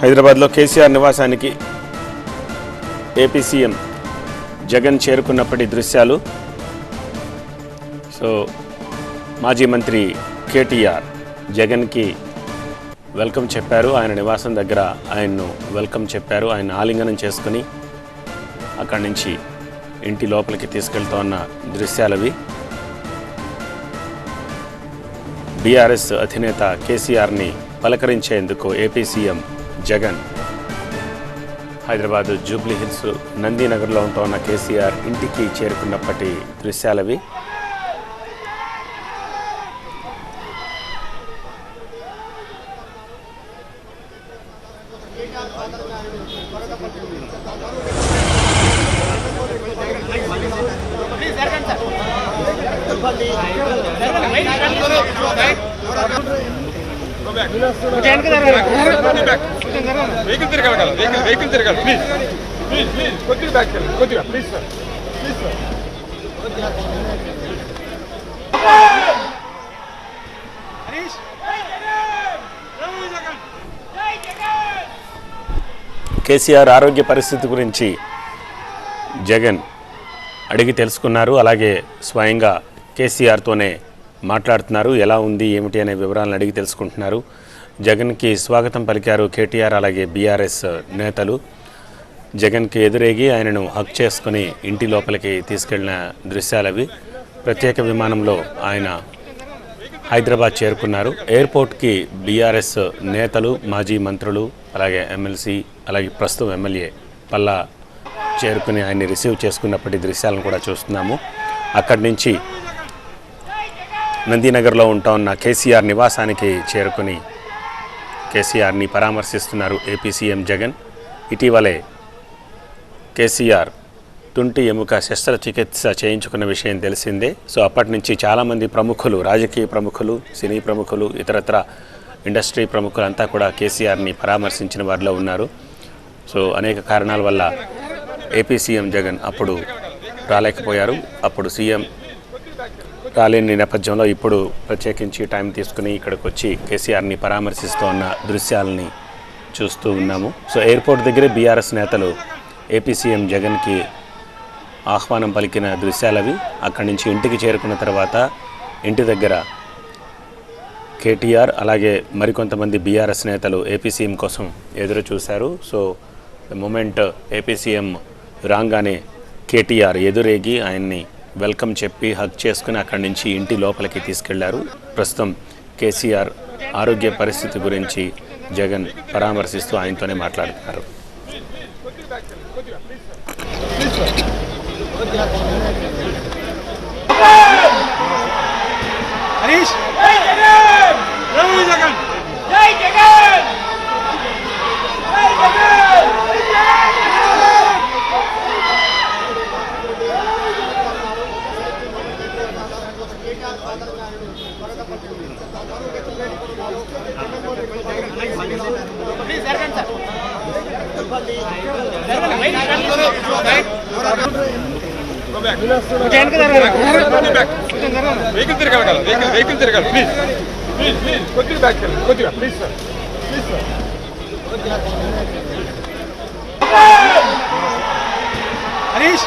హైదరాబాద్లో కేసీఆర్ నివాసానికి AP CM Jagan చేరుకున్నప్పటి దృశ్యాలు. సో మాజీ మంత్రి కేటీఆర్ జగన్కి వెల్కమ్ చెప్పారు. ఆయన నివాసం దగ్గర ఆయన్ను వెల్కమ్ చెప్పారు. ఆయన ఆలింగనం చేసుకుని అక్కడి నుంచి ఇంటి లోపలికి తీసుకెళ్తా ఉన్న దృశ్యాలవి. బీఆర్ఎస్ అధినేత కేసీఆర్ని పలకరించేందుకు ఏపీ సీఎం జగన్. హైదరాబాద్ జూబ్లీ హిల్స్ నందీనగర్లో ఉంటున్న కేసీఆర్ ఇంటికి చేరుకున్నప్పటి దృశ్యాలవి. వెహికల్ వెహికల్ వెహికల్ తిరగాలి ప్లీజ్ ప్లీజ్ ప్లీజ్ కొద్దిగా బ్యాక్ వెళ్ళండి కొద్దిగా please sir please sir KCR ఆరోగ్య పరిస్థితి గురించి జగన్ అడిగి తెలుసుకున్నారు. అలాగే స్వయంగా కేసీఆర్తోనే మాట్లాడుతున్నారు ఎలా ఉంది ఏమిటి అనే వివరాలను అడిగి తెలుసుకుంటున్నారు. జగన్కి స్వాగతం పలికారు కేటీఆర్ అలాగే బీఆర్ఎస్ నేతలు. జగన్కి ఎదురేగి ఆయనను హక్ చేసుకుని ఇంటి లోపలికి తీసుకెళ్ళిన దృశ్యాలవి ప్రత్యేక విమానంలో ఆయన హైదరాబాద్ చేరుకున్నారు. ఎయిర్పోర్ట్కి బీఆర్ఎస్ నేతలు మాజీ మంత్రులు అలాగే ఎమ్మెల్సీ అలాగే ప్రస్తుతం ఎమ్మెల్యే పల్లా చేరుకుని ఆయన్ని రిసీవ్ చేసుకున్నప్పటి దృశ్యాలను కూడా చూస్తున్నాము. అక్కడి నుంచి నందీనగర్లో ఉంటా. ఉన్న కేసీఆర్ నివాసానికి చేరుకుని కేసీఆర్ని పరామర్శిస్తున్నారు ఏపీ సీఎం జగన్. ఇటీవలే కేసీఆర్ తుంటి ఎముక శస్త్రచికిత్స చేయించుకున్న విషయం తెలిసిందే. సో అప్పటి నుంచి చాలామంది ప్రముఖులు రాజకీయ ప్రముఖులు సినీ ప్రముఖులు ఇతరత్ర ఇండస్ట్రీ ప్రముఖులు అంతా కూడా కేసీఆర్ని పరామర్శించిన వారిలో ఉన్నారు. సో అనేక కారణాల వల్ల ఏపీ సీఎం జగన్ అప్పుడు రాలేకపోయారు. అప్పుడు సీఎం రాలేని నేపథ్యంలో ఇప్పుడు ప్రత్యేకించి టైం తీసుకుని ఇక్కడికి వచ్చి కేసీఆర్ని పరామర్శిస్తూ ఉన్న దృశ్యాలని చూస్తూ ఉన్నాము. సో ఎయిర్పోర్ట్ దగ్గరే బీఆర్ఎస్ నేతలు ఏపీ సీఎం జగన్కి ఆహ్వానం పలికిన దృశ్యాలవి. అక్కడి నుంచి ఇంటికి చేరుకున్న తర్వాత ఇంటి దగ్గర కేటీఆర్ అలాగే మరికొంతమంది బీఆర్ఎస్ నేతలు ఏపీ సీఎం కోసం ఎదురు చూశారు. So the moment AP CM రాగానే కేటీఆర్ ఎదురేగి ఆయన్ని వెల్కమ్ చెప్పి హక్ చేసుకుని అక్కడి నుంచి ఇంటి లోపలికి తీసుకెళ్ళారు. ప్రస్తుతం కేసీఆర్ ఆరోగ్య పరిస్థితి గురించి జగన్ పరామర్శిస్తూ ఆయనతోనే మాట్లాడుతున్నారు హరీష్ జై జగన్ వెహికల్ తిరగాలి కదా వెహికల్ వెహికల్ తిరగాలి ప్లీజ్ ప్లీజ్ ప్లీజ్ కొద్దిగా బ్యాక్ కొద్దిగా please sir please sir Harish